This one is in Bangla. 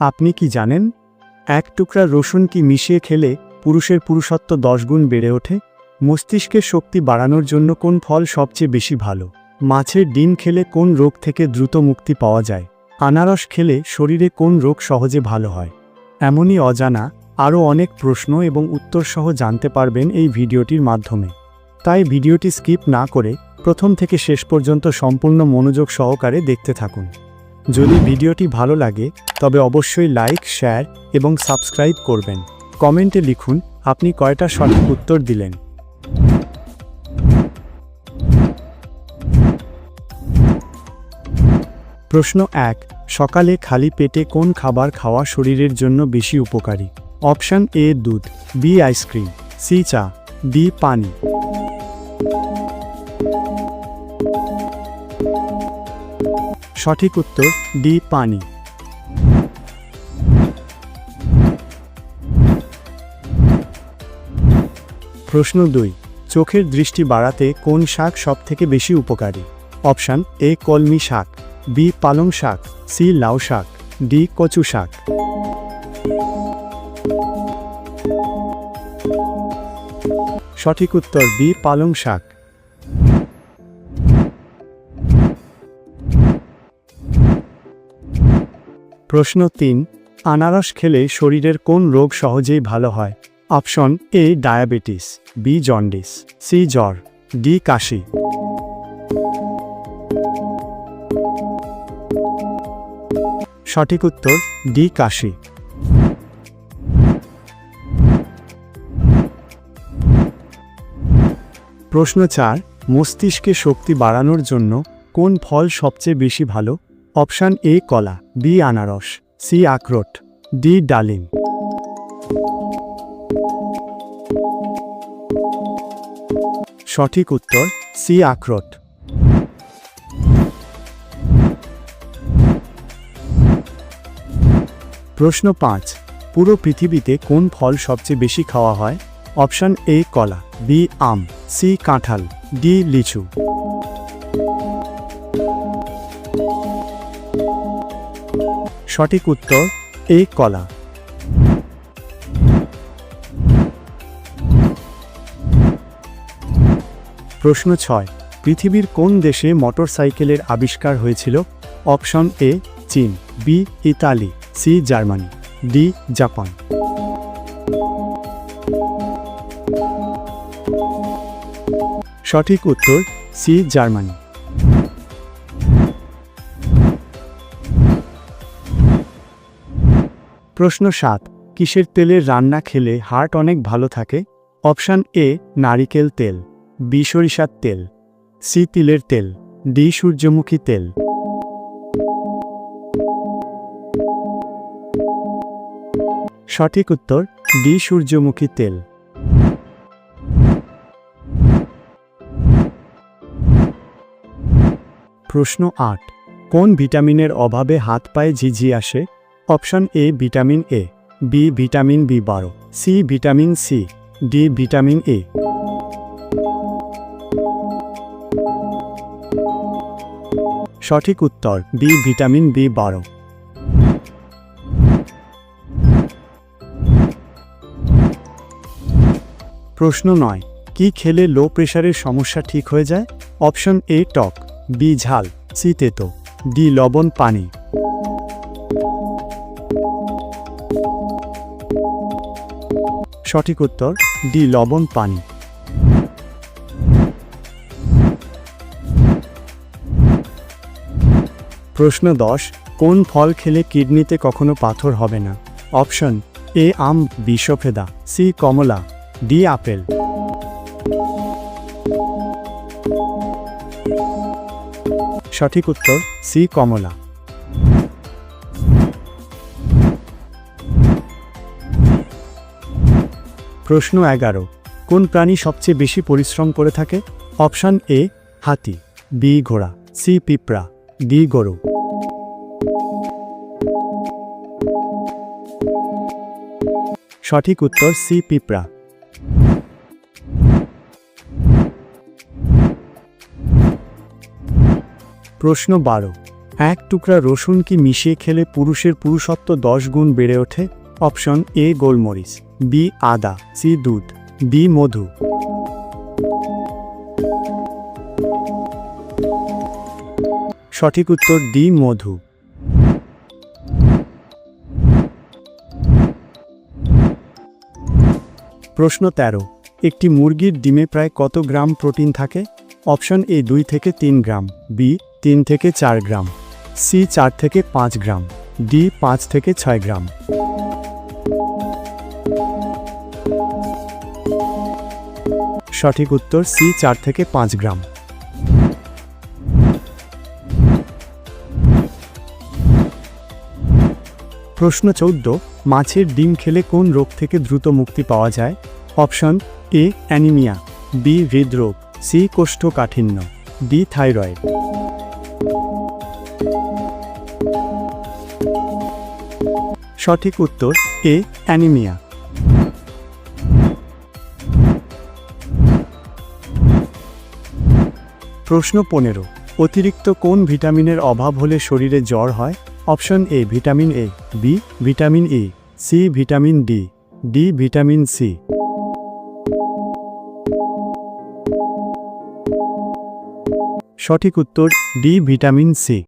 আপনি কি জানেন, এক টুকরা রসুন কি মিশিয়ে খেলে পুরুষের পুরুষত্ব দশ গুণ বেড়ে ওঠে? মস্তিষ্কের শক্তি বাড়ানোর জন্য কোন ফল সবচেয়ে বেশি ভালো? মাছের ডিম খেলে কোন রোগ থেকে দ্রুত মুক্তি পাওয়া যায়? আনারস খেলে শরীরে কোন রোগ সহজে ভালো হয়? এমনই অজানা, আরও অনেক প্রশ্ন এবং উত্তর সহ জানতে পারবেন এই ভিডিওটির মাধ্যমে। তাই ভিডিওটি স্কিপ না করে প্রথম থেকে শেষ পর্যন্ত সম্পূর্ণ মনোযোগ সহকারে দেখতে থাকুন। যদি ভিডিওটি ভালো লাগে, তবে অবশ্যই লাইক, শেয়ার এবং সাবস্ক্রাইব করবেন। কমেন্টে লিখুন, আপনি কয়টা সঠিক উত্তর দিলেন। প্রশ্ন এক, সকালে খালি পেটে কোন খাবার খাওয়া শরীরের জন্য বেশি উপকারী? অপশান এ, দুধ, বি, আইসক্রিম, সি, চা, ডি, পানি। সঠিক উত্তর ডি, পানি। প্রশ্ন দুই, চোখের দৃষ্টি বাড়াতে কোন শাক সবথেকে বেশি উপকারী? অপশান এ, কলমি শাক, বি, পালং শাক, সি, লাউ শাক, ডি, কচু শাক। সঠিক উত্তর বি, পালং শাক। প্রশ্ন তিন, আনারস খেলে শরীরের কোন রোগ সহজেই ভালো হয়? Option A, diabetes, B, jaundice, C, জ্বর, ডি, কাশি। সঠিক উত্তর, ডি, কাশি। প্রশ্ন চার, মস্তিষ্কে শক্তি বাড়ানোর জন্য কোন ফল সবচেয়ে বেশি ভালো? অপশান এ কলা, বি আনারস, সি আখরোট, ডি ডালিম। সঠিক উত্তর, সি আখরোট। প্রশ্ন পাঁচ, পুরো পৃথিবীতে কোন ফল সবচেয়ে বেশি খাওয়া হয়? অপশান এ কলা, বি আম, সি কাঁঠাল, ডি লিচু। সঠিক উত্তর, এ কলা। প্রশ্ন ছয়, পৃথিবীর কোন দেশে মোটরসাইকেলের আবিষ্কার হয়েছিল? অপশন এ, চীন, B, Italy, C, Germany, D, Japan. সঠিক উত্তর, সি, জার্মানি। প্রশ্ন সাত, কিসের তেলের রান্না খেলে হার্ট অনেক ভালো থাকে? অপশান এ, নারিকেল তেল, বি, সরিষার তেল, সি, তিলের তেল, ডি, সূর্যমুখী তেল। সঠিক উত্তর, ডি, সূর্যমুখী তেল। প্রশ্ন আট, কোন ভিটামিনের অভাবে হাত পায়ে ঝিঝি আসে? Option A vitamin A, B vitamin B বারো, C vitamin C, D vitamin A. সঠিক উত্তর, বি ভিটামিন বি বারো। প্রশ্ন নয়, কি খেলে লো প্রেশারের সমস্যা ঠিক হয়ে যায়? অপশন এ টক, বি ঝাল, সি তেতো, ডি লবণ পানি। সঠিক উত্তর, ডি, লবণ, পানি। প্রশ্ন দশ, কোন ফল খেলে কিডনিতে কখনো পাথর হবে না? অপশন, এ, আম, বি, সফেদা, সি, কমলা, ডি, আপেল। সঠিক উত্তর, সি, কমলা। প্রশ্ন এগারো। কোন প্রাণী সবচেয়ে বেশি পরিশ্রম করে থাকে? অপশান এ, হাতি, বি, ঘোড়া, সি, পিঁপড়া, ডি, গরু। সঠিক উত্তর সি, পিঁপড়া। প্রশ্ন বারো। এক টুকরা রসুন কি মিশিয়ে খেলে পুরুষের পুরুষত্ব দশ গুণ বেড়ে ওঠে? অপশন এ, গোলমরিচ। বি আদা, সি দুধ ডি মধু। সঠিক উত্তর ডি মধু। প্রশ্ন তেরো, একটি মুরগির ডিমে প্রায় কত গ্রাম প্রোটিন থাকে? অপশন এ দুই থেকে তিন গ্রাম, বি তিন থেকে চার গ্রাম, সি চার থেকে পাঁচ গ্রাম, ডি পাঁচ থেকে ছয় গ্রাম। সঠিক উত্তর সি চার থেকে পাঁচ গ্রাম। প্রশ্ন চৌদ্দ, মাছের ডিম খেলে কোন রোগ থেকে দ্রুত মুক্তি পাওয়া যায়? অপশন এ, অ্যানিমিয়া, বি, হৃদরোগ, সি, কোষ্ঠকাঠিন্য, ডি, থাইরয়েড। সঠিক উত্তর এ, অ্যানিমিয়া। প্রশ্ন পনেরো, অতিরিক্ত কোন ভিটামিনের অভাব হলে শরীরে জ্বর হয়? Option A, vitamin A, B, vitamin E, C, vitamin D D, vitamin C. সঠিক উত্তর, ডি, ভিটামিন সি।